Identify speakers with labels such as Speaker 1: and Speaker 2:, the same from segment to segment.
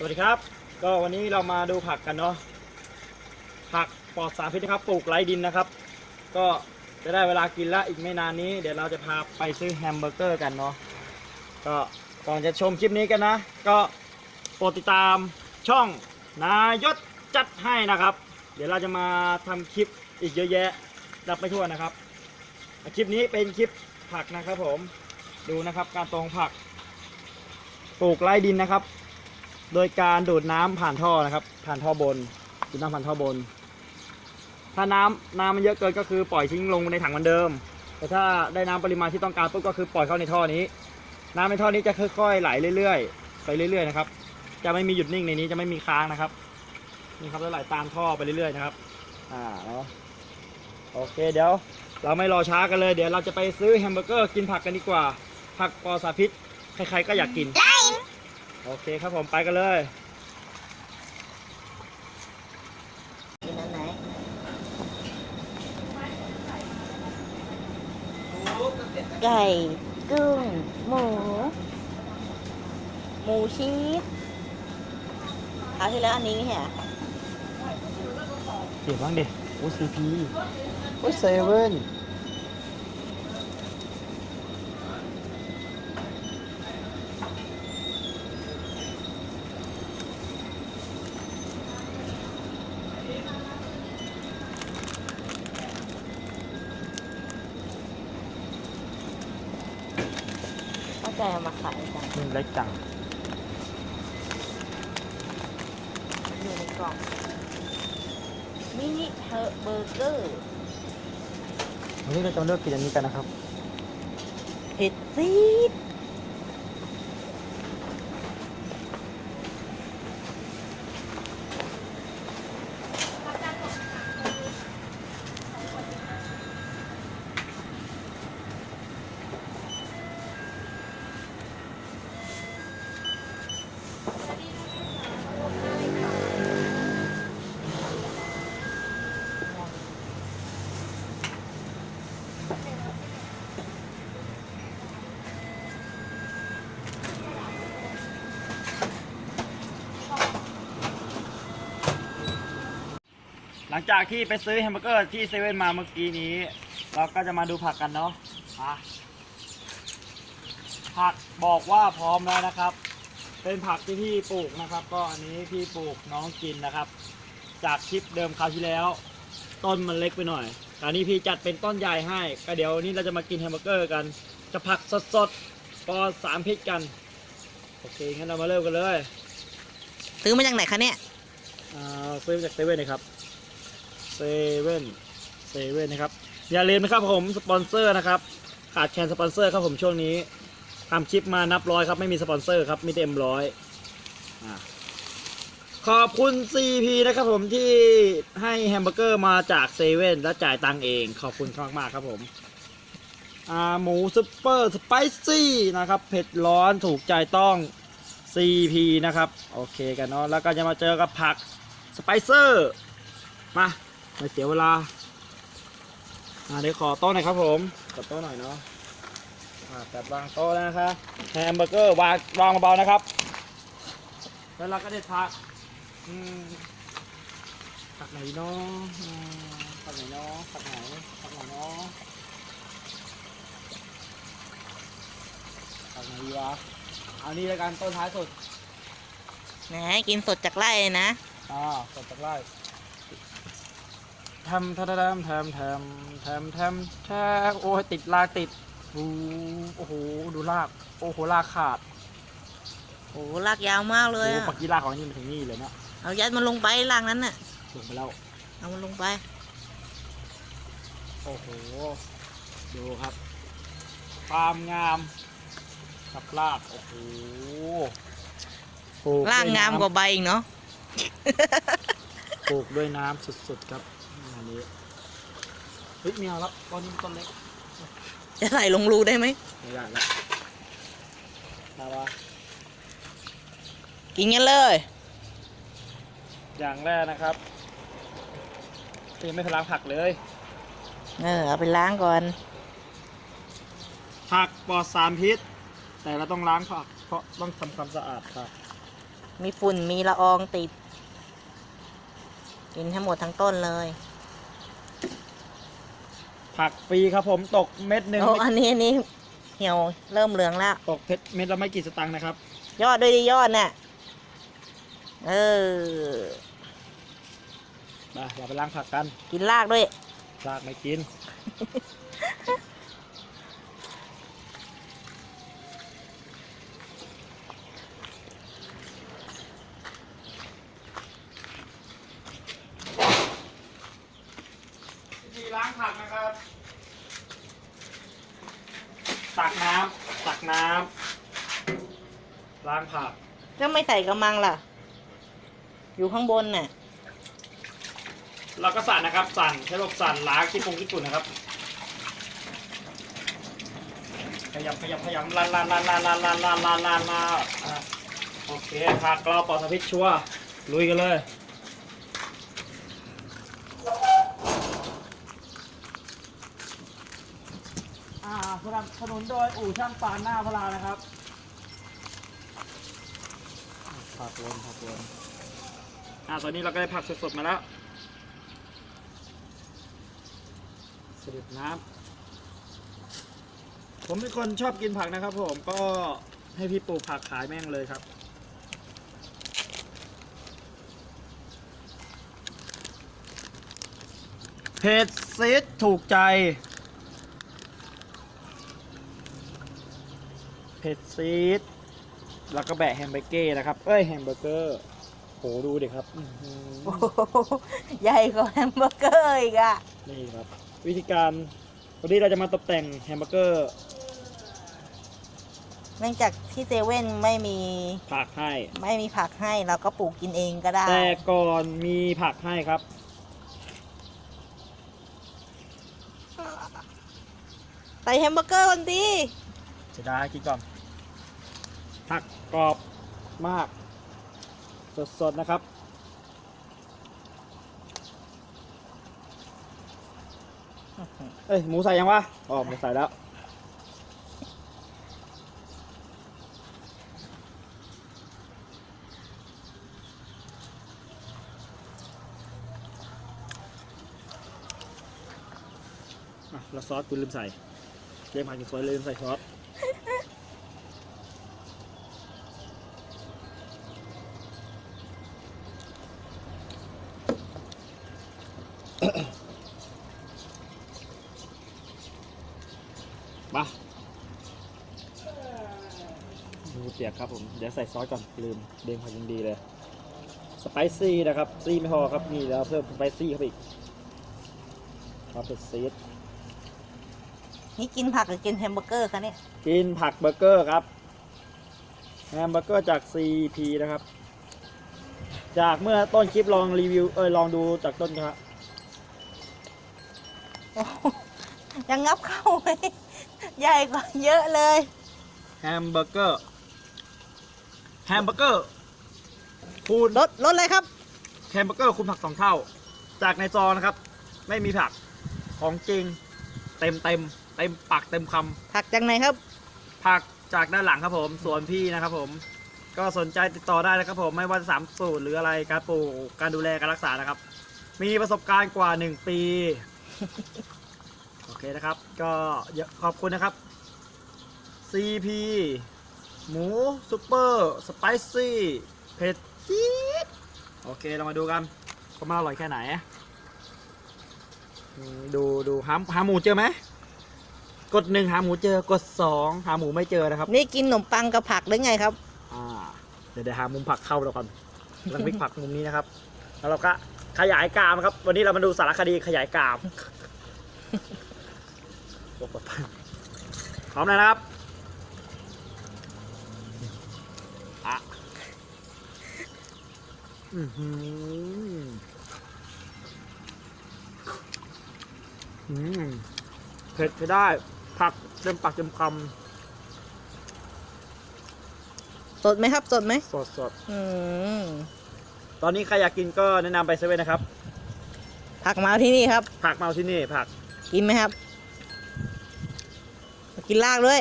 Speaker 1: สวัสดีครับ ก็วันนี้เรามาดูผักกันเนาะผักปลอดสารพิษนะครับปลูกไร้ดินนะครับ ก็จะได้เวลากินละอีกไม่นานนี้ เดี๋ยวเราจะพาไปซื้อแฮมเบอร์เกอร์กันเนาะก็ก่อนจะชมคลิปนี้กันนะ ก็โปรดติดตามช่องนายศจัดให้นะครับ เดี๋ยวเราจะมาทำคลิปอีกเยอะแยะรับไม่ทั่วนะครับ คลิปนี้เป็นคลิปผักนะครับผมดูนะครับการตรงผักปลูกไร่ดินนะครับ โดยการดูดน้ำผ่านท่อนะครับ ผ่านท่อบนดูดน้ำผ่านท่อบน ถ้าน้ำน้ำมันเยอะเกินก็คือปล่อยทิ้งลงในถังเหมือนเดิม แต่ถ้าได้น้ำปริมาณที่ต้องการปุ๊บก็คือปล่อยเข้าในท่อนี้ น้ำในท่อนี้จะค่อยๆไหลเรื่อยๆไปเรื่อยๆนะครับ จะไม่มีหยุดนิ่งในนี้จะไม่มีค้างนะครับนี่ครับจะไหลตามท่อไปเรื่อยๆนะครับ อ่าเนาะโอเคเดี๋ยว เราไม่รอช้ากันเลย เดี๋ยวเราจะไปซื้อแฮมเบอร์เกอร์กินผักกันดีกว่า ผักปลอดสารพิษใครๆก็อยากกิน โอเคครับผมไปกันเลย
Speaker 2: กินอันไหนไก่กุ้ง หมู หมูชีสเอาที่แล้วอันนี้เหรอ
Speaker 1: เดี๋ยวบ้างดิโอซีพีโอ้เซเว่น
Speaker 2: เข้าใจเอามาขายกัน
Speaker 1: นี่เล็กจัง
Speaker 2: อยู่ในกล่อง มินิเฮอร์เบอร์เกอร์
Speaker 1: วันนี้เราจะมาเลือกกินอันนี้กันนะครับ
Speaker 2: เผ็ดซีด
Speaker 1: ลังจากที่ไปซื้อแฮมเบอร์เกอร์ที่เซเว่นมาเมื่อกี้นี้ เราก็จะมาดูผักกันเนาะอะผักบอกว่าพร้อมแล้วนะครับ เป็นผักที่พี่ปลูกนะครับ ก็อันนี้พี่ปลูกน้องกินนะครับ จากคลิปเดิมคราวที่แล้ว ต้นมันเล็กไปหน่อยแต่นี้พี่จัดเป็นต้นใหญ่ให้ ก็เดี๋ยววันนี้เราจะมากินแฮมเบอร์เกอร์กันจะผักสดๆปลอดสารพิษกันโอเคงั้นเรามาเริ่มกันเลย
Speaker 2: ซื้อมาจากไหนคะเนี่ย
Speaker 1: อ่าซื้อมาจากเซเว่นนะครับ เซเว่นเซเว่นนะครับ อย่าลืมนะครับผมสปอนเซอร์นะครับ ขาดแคลนสปอนเซอร์ครับผมช่วงนี้ทำคลิปมานับร้อยครับไม่มีสปอนเซอร์ครับมีเต็มร้อยขอบคุณ CP นะครับผมที่ให้แฮมเบอร์เกอร์มาจากเซเว่นและจ่ายตังเอง ขอบคุณมากๆครับผมหมูซุปเปอร์สไปซี่นะครับเผ็ดร้อนถูกใจต้อง CP นะครับ โอเคกันเนาะแล้วก็จะมาเจอกับผักสไปเซอร์ มา ไม่เสียเวลาอ่าเดี๋ยวขอโต๊ะหน่อยครับผมขอโต๊ะหน่อยเนาะอ่าจัดวางโต๊ะแล้วนะครับแฮมเบอร์เกอร์วางวางเบาๆนะครับ แล้วเราก็ได้ผักอืมผักไหนเนาะอืมผักไหนเนาะผักไหนผักไหนเนาะผักไหนดีวะเอานี่แล้วกันต้นท้ายสุด
Speaker 2: แหมกินสดจากไร่เลยนะ
Speaker 1: อ่าสดจากไร่ ทำทำทำทำทำทำทำแช่โอ้ยติดลากติดโอ้โอ้โหดูลากโอ้โหลากขาด
Speaker 2: โอ้ลากยาวมากเลย
Speaker 1: โอ้
Speaker 2: อะ
Speaker 1: ปักกี้ลากของนี่มาถึงนี่เลยเนาะ
Speaker 2: เอายัดมันลงไปล่างนั้นน่ะ
Speaker 1: ลงไปแล้ว
Speaker 2: เอามันลงไป
Speaker 1: โอ้โหดูครับความงามกับลากโอ้โหปลู
Speaker 2: ล่าง
Speaker 1: ด้วย
Speaker 2: งาม
Speaker 1: น้ำ
Speaker 2: กว่าใบอีกเนาะ
Speaker 1: ปลูกด้วยน้ำสุดๆครับอั นนี้เฮ้ยไม่เอาแล้วตอนนี้มันต้นเล็ก
Speaker 2: จะใส่ลงรูได้ไหม
Speaker 1: ไม่ได้แล้วมาวะ
Speaker 2: กินกันเลย
Speaker 1: อย่างแรกนะครับยังไม่เคยล้างผักเลย
Speaker 2: เออเอาไปล้างก่อน
Speaker 1: ผักปลอดสารพิษ แต่เราต้องล้างผักเพราะต้องทำความสะอาดครับ
Speaker 2: มีฝุ่นมีละอองติด กินให้หมดทั้งต้นเลย
Speaker 1: ผักฟรีครับผมตกเม็ดหนึ่ง
Speaker 2: โอ้อันนี้อันนี้เหี่ยวเริ่มเหลืองแล้ว
Speaker 1: ตกเพชรเม็ดละไม่กี่สตางค์นะครับ
Speaker 2: ยอดด้วยดิยอดเนี่ยเออ
Speaker 1: มาเราไปล้างผักกัน
Speaker 2: กินรากด้วย
Speaker 1: ลากไม่กิน วิธีล้างผักนะครับ ตัก น้ำตักน้ำล้างผัก
Speaker 2: ก็ไม่ใส่กระมังล่ะ อยู่ข้างบนน่ะ
Speaker 1: เราก็สั่นนะครับ สั่นใช้ระบบสั่นล้างที่ปรุงญี่ปุ่นนะครับ ขยับขยับขยับลานลานลานลานลานลานลานลานลานมาอะโอเคผักเราปลอดสารพิษชัวร์ลุยกันเลย อ่าสนับสนุนโดยอู่ช่างปานหน้าพลานะครับผักวนผักวนอ่าตอนนี้เราก็ได้ผักสดๆมาแล้วสลิดน้ำผมเป็นคนชอบกินผักนะครับ ผมก็ให้พี่ปลูกผักขายแม่งเลยครับเพจซีดถูกใจ เพจซีดแล้วก็แบะแฮมเบอร์เกอร์นะครับ เอ้ยแฮมเบอร์เกอร์โหดูดิครับอื้อหือ
Speaker 2: โอ้โหใหญ่กว่าแฮมเบอร์เกอร์อีกอะ
Speaker 1: นี่ครับ วิธีการวันนี้เราจะมาตกแต่งแฮมเบอร์เกอร์
Speaker 2: เนื่องจากที่เซเว่นไม่มี
Speaker 1: ผักให้
Speaker 2: ไม่มีผักให้เราก็ปลูกกินเองก็ได้
Speaker 1: แต่ก่อนมีผักให้ครับ
Speaker 2: ใส่แฮมเบอร์เกอร์ก่อนดี
Speaker 1: จะได้กินก่อนผักกรอบมาก สดๆนะครับ เอ้ยหมูใส่ยังวะอ๋อหมูใส่แล้ว อะแล้วซอสคุณลืมใส่เรียกมากินซอยลืมใส่ซอส มาดูเปียกครับผม เดี๋ยวใส่ซอสก่อน ลืมเด้งพอยังดีเลย สไปซี่นะครับ ซี่ไม่พอครับ นี่แล้วเพิ่มสไปซี่เข้าไปอีกครับเป็นซีด
Speaker 2: นี่กินผักหรือกินแฮมเบอร์เกอร์คะเนี่ย
Speaker 1: กินผักเบอร์เกอร์ครับ แฮมเบอร์เกอร์จาก CP นะครับ จากเมื่อต้นคลิปลองรีวิว เออลองดูจากต้นครับ
Speaker 2: โอ้โหยังงับเข้าไหม ใหญ่กว่าเยอะเลย
Speaker 1: แฮมเบอร์เกอร์แฮมเบอร์เกอร์คูณ
Speaker 2: ลดลดเลยครับ
Speaker 1: แฮมเบอร์เกอร์คูณผักสองเท่า จากในซองนะครับ ไม่มีผักของจริง เต็มเต็มเต็มปากเต็มคำ
Speaker 2: ผักจากไหนครับ
Speaker 1: ผักจากด้านหลังครับผมส่วนพี่นะครับผม ก็สนใจติดต่อได้นะครับผมไม่ว่าจะสามสูตรหรืออะไรการปลูกการดูแลการรักษานะครับ มีประสบการณ์กว่า1ปีโอ เคนะครับ ก็เยอะขอบคุณนะครับ CP หมูซุปเปอร์สไปซี่เผ็ดจี๊ดโอเคเรามาดูกันว่ามันอร่อยแค่ไหนอืมดูดูหาหาหมูเจอไหมกดหนึ่งหาหมูเจอกดสองหาหมูไม่เจอนะครับ
Speaker 2: นี่กินขนมปังกับผักหรือไงครับ
Speaker 1: อ่าเดี๋ยวเดี๋ยวหามุมผักเข้าเราก่อนกำลังพลิกผักมุมนี้นะครับ แล้วเราก็ขยายกรามครับ วันนี้เรามาดูสารคดีขยายกราม โอ้โหพร้อมแล้วนะครับอะอื้อหืออืมเผ็ดใช้ได้ ผักเต็มปากเต็มค
Speaker 2: สดไหมครับ สดไหมำ
Speaker 1: สดสด
Speaker 2: อืม
Speaker 1: ๆตอนนี้ใครอยากกินก็แนะนำไปเซเว่นนะครับ
Speaker 2: ผักมาที่นี่ครับ
Speaker 1: ผักเมาที่นี่ผัก
Speaker 2: กินไหมครับ กินรากด้วย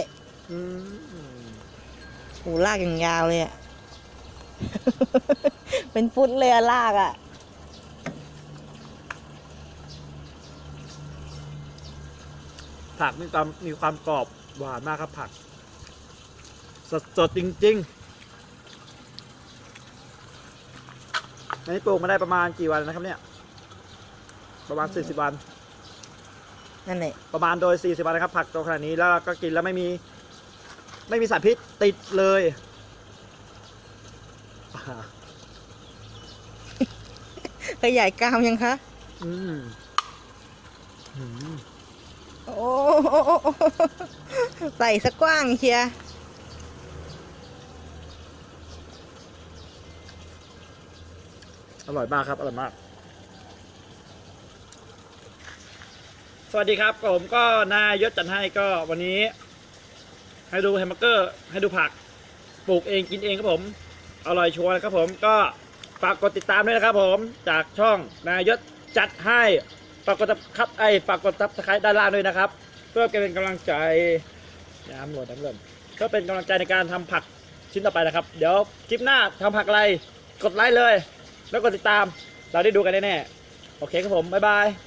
Speaker 1: อืม
Speaker 2: โอ้รากอย่างยาวเลยอะเป็นฟุตเลยอะลากอะ
Speaker 1: ผักมีความมีความกรอบหวานมากครับผัก สดสดจริงๆอันนี้ปลูกมาได้ประมาณกี่วันนะครับเนี่ย ประมาณ40วัน
Speaker 2: นั่นแหละ
Speaker 1: ประมาณโดย 40วันนะครับ ผักโตขนาดนี้แล้วก็กินแล้วไม่มี ไม่มีสารพิษติดเลยอ่า
Speaker 2: ขยายกรามยังคะ
Speaker 1: อืมอืม
Speaker 2: โอ้ใส่สะกว้างเชียร์
Speaker 1: อร่อยมากครับ อร่อยมาก วัสดีครับผมก็นายยศจันให้ก็วันนี้ ให้ดูแฮมเบอร์เกอร์ ให้ดูผักปลูกเองกินเองครับผมอร่อยชัวร์นะครับผมก็ฝากกดติดตามด้วยนะครับ ผมจากช่องนายศจัดให้ฝากกดครับไอฝากกดซับสไครต์ด้านล่างด้วยนะครับ เพื่อเป็นกำลังใจน้ำหลดน้ำหล่นก็เป็นกำลังใจในการทำผักชิ้นต่อไปนะครับ เดี๋ยวคลิปหน้าทำผักอะไรกดไลค์เลย แล้วกดติดตามเราได้ดูกันแน่ๆโอเคครับผมบ๊ายบาย